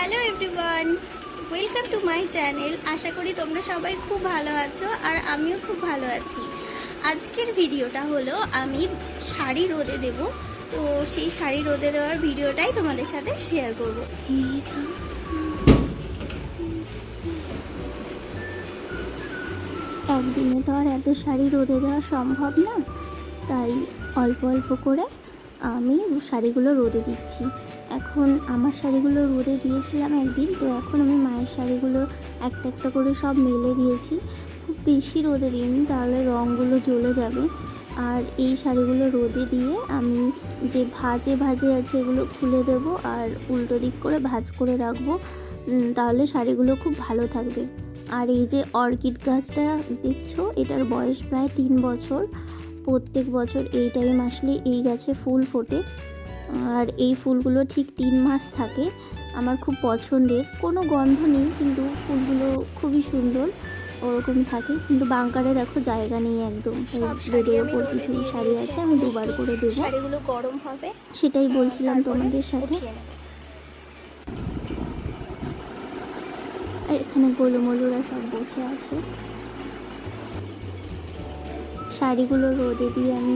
Hello everyone, welcome to my channel. আশা করি তোমরা সবাই খুব ভালো আছো আর আমিও খুব ভালো আছি। আজকের ভিডিওটা হলো, আমি শাড়ি রোদে দেব। তো সেই শাড়ি রোদে দেওয়ার ভিডিওটাই তোমাদের সাথে শেয়ার করব। একদিনে তো আর এত শাড়ি রোদে দেওয়া সম্ভব না। তাই অল্প অল্প করে আমি শাড়িগুলো রোদে দিচ্ছি। এখন আমার শাড়িগুলো রোদে দিয়েছিলাম একদিন, তো এখন আমি মায়ের শাড়িগুলো একটা একটা করে সব মেলে দিয়েছি। খুব বেশি রোদে দিইনি, তাহলে রঙগুলো জ্বলে যাবে। আর এই শাড়িগুলো রোদে দিয়ে আমি যে ভাজে ভাজে আছে এগুলো খুলে দেব আর উল্টো দিক করে ভাজ করে রাখব তাহলে শাড়িগুলো খুব ভালো থাকবে। আর এই যে অর্কিড গাছটা দেখছ, এটার বয়স প্রায় তিন বছর। প্রত্যেক বছর এই টাইম আসলে এই গাছে ফুল ফোটে। আর এই ফুলগুলো ঠিক তিন মাস থাকে। আমার খুব পছন্দের। কোনো গন্ধ নেই কিন্তু ফুলগুলো খুবই সুন্দর। ওরকম থাকে। কিন্তু বাংকারে দেখো জায়গা নেই একদম। বেডের ওপর কিছু শাড়ি আছে আমি দুবার করে দেবো। শাড়িগুলো গরম হবে। সেটাই বলছিলাম তোমাদের সাথে। আর এখানে গোলুমলুরা সব বসে আছে। শাড়িগুলো রোদে দিয়ে আমি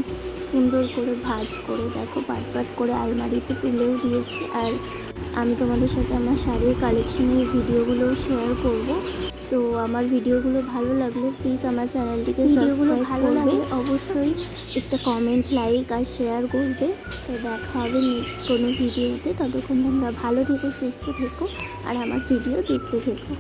সুন্দর করে ভাঁজ করে দেখো পাট পাট করে আলমারিতে তুলেও দিয়েছি। আর আমি তোমাদের সাথে আমার শাড়ির কালেকশনের ভিডিওগুলো শেয়ার করব। তো আমার ভিডিওগুলো ভালো লাগলে প্লিজ আমার চ্যানেলটিকে ভিডিওগুলো ভালো লাগলে অবশ্যই একটা কমেন্ট লাইক আর শেয়ার করবে। তো দেখা হবে নেক্সট কোনো ভিডিওতে। ততক্ষণ তোমরা ভালো থেকো সুস্থ থেকো আর আমার ভিডিও দেখতে থেকো।